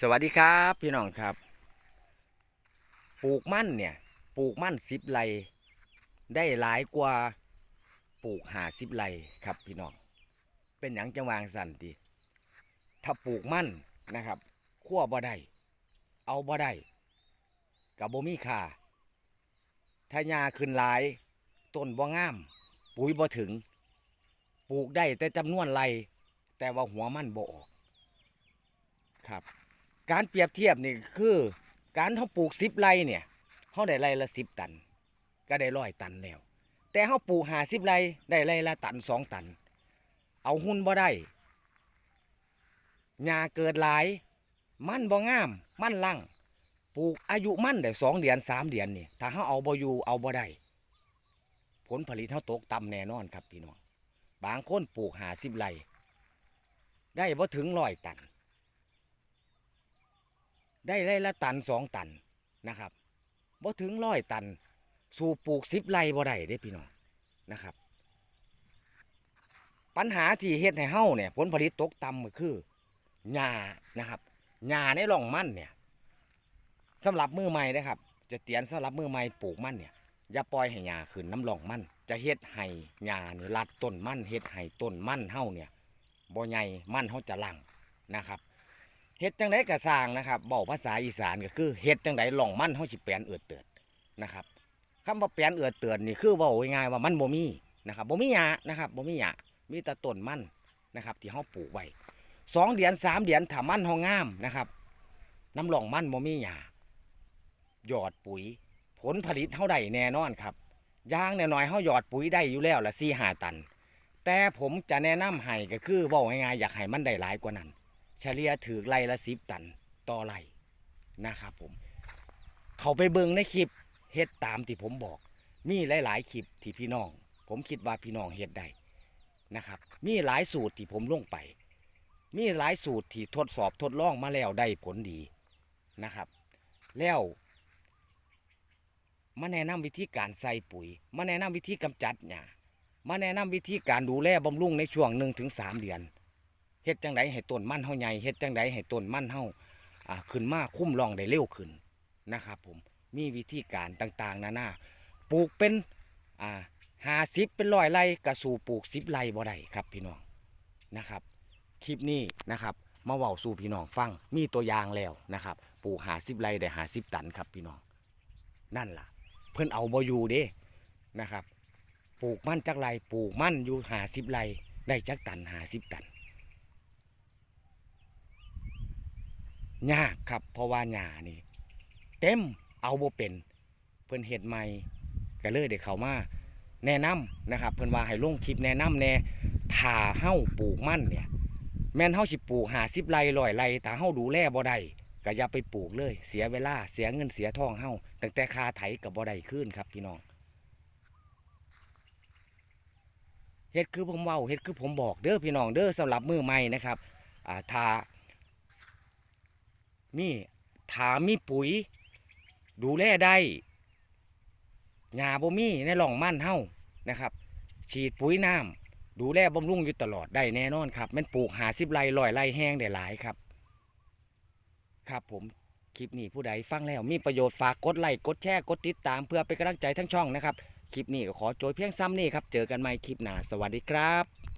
สวัสดีครับพี่น้องครับ ปลูกมั่นเนี่ยปลูกมั่นสิบไร่ได้หลายกว่าปลูกหาสิบไร่ครับพี่น้องเป็นอย่างจังหวางสันติถ้าปลูกมั่นนะครับขั้วบ่ได้เอาบ่ได้กับบ่มีค่าถ้าหญ้าขึ้นหลายต้นบ่งาม ปุ๋ยบ่ถึง ปลูกได้แต่จำนวนไรแต่ว่าหัวมันบ่ออกครับ การเปรียบเทียบนี่คือการเขาปลูกสิบไร่เนี่ยเขาได้ไร่ละสิบตัน ก็ได้ร้อยตันแล้ว แต่เขาปลูกหาสิบไร่ได้ไร่ละตันสองตัน เอาหุ้นบ่ได้หญ้าเกิดหลาย มันบ่งาม มันลังปลูกอายุมันได้สองเดือนสามเดือนนี่ถ้าเขาเอาบ่อยู่เอาบ่ได้ผลผลิตเขาตกต่ำแน่นอนครับพี่น้องบางคนปลูกหาสิบไร่ได้บ่ถึงร้อยตัน ได้ไร่ละตันสองตันนะครับบ่ถึงร้อยตัน สู่ปลูกสิบไร่บ่ได้เด้พี่น้องนะครับ ปัญหาที่เฮ็ดให้เฮาเนี่ยผลผลิตตกต่ำก็คือหญ้านะครับหญ้าในร่องมันเนี่ยสำหรับมือใหม่นะครับ จะเตียนสำหรับมือใหม่ปลูกมันเนี่ยอย่าปล่อยให้หญ้าขึ้นน้ำร่องมัน จะเฮ็ดให้หญ้านี่รัดต้นมันเฮ็ดให้ต้นมันเฮาเนี่ยบ่ใหญ่มันเฮาจะลังนะครับ เฮ็ดจังไดก็สร้างนะครับบอกภาษาอีสานก็คือเฮ็ดจังไดหล่องมันเฮาสิแปลนเอือดเติดนะครับคำว่าแปลนเอือดเติดนี่คือเว้าง่ายๆว่ามันบ่มีนะครับบ่มีหญ้านะครับบ่มีหญ้ามีแต่ต้นมันนะครับที่เฮาปลูกไว้สองเดือนสามเดือนถ้ามันเฮางามนะครับน้ำหล่องมันบ่มีหญ้าหยอดปุ๋ย ผลผลิตเฮาได้แน่นอนครับย่างแน้อยเฮาหยอดปุ๋ยได้อยู่แล้วละ4-5ตัน แต่ผมจะแนะนำให้ก็คือเว้าง่ายๆอยากให้มันได้หลายกว่านั้น เฉลี่ยถือไร่ละสิบตันต่อไร่นะครับผม เขาไปเบิ่งในคลิปเฮ็ดตามที่ผมบอก มีหลาย ๆ คลิปที่พี่น้อง ผมคิดว่าพี่น้องเฮ็ดได้นะครับ มีหลายสูตรที่ผมลงไป มีหลายสูตรที่ทดสอบทดลองมาแล้วได้ผลดีนะครับ แล้วมาแนะนำวิธีการใส่ปุ๋ย มาแนะนำวิธีกำจัดหญ้ามาแนะนำวิธีการดูแลบำรุงในช่วงหนึ่งถึงสามเดือน เฮ็ดจังไดให้ต้นมั่นเฮาใหญ่เฮ็ดจังไดให้ต้นมั่นเฮาอ่าขึ้นมาคุ้มรองได้เร็วขึ้นนะครับ ผมมีวิธีการต่างๆนานาปลูกเป็นอ่าหาสิบเป็นร้อยไร่กระสู่ปลูกสิบไร่บ่ได้ครับพี่น้องนะครับ คลิปนี้นะครับมาเว้าสู่พี่น้องฟังมีตัวอย่างแล้วนะครับปลูกหาสิบไร่ได้หาสิบตันครับพี่น้อง นั่นล่ะ เพิ่นเอาบ่อยู่เด้นะครับ ปลูกมั่นจักไรปลูกมั่นอยู่หาสิบไร่ได้จักตันหาสิบตัน ยากครับ เพราะว่าหญ้านี่ เต็มเอาบ่เป็น เพิ่นเฮ็ดใหม่ก็เลยได้เขามาแนะนำนะครับ เพิ่นว่าให้ลงคลิปแนะนำแน่ถ้าเฮาปลูกมันเนี่ย แม่นเฮาสิปลูก50ไร่ร้อยไร่ถ้าเฮาดูแลบ่ได้ก็อย่าไปปลูกเลย เสียเวลาเสียเงินเสียทองเฮาตั้งแต่คาไถก็บ่ได้คืนครับพี่น้องเฮ็ดคือผมเว้าเฮ็ดคือผมบอกเด้อพี่น้องเด้อสำหรับมือใหม่นะครับอ่าถ้า มีถามมีปุ๋ย ดูแลได้หญ้าบ่มีในหล่องมั่นเฮานะครับ ฉีดปุ๋ยน้ำดูแลบำรุงอยู่ตลอดได้แน่นอนครับมันปลูกหาสิบไร่ลอยไร่แห้งได้หลายครับ ครับผมคลิปนี้ผู้ใดฟังแล้วมีประโยชน์ฝากกดไลค์กดแชร์กดติดตามเพื่อเป็นกำลังใจทั้งช่องนะครับ คลิปนี้ก็ขอโจยเพียงซ้ำนี่ครับ เจอกันใหม่คลิปหน้าสวัสดีครับ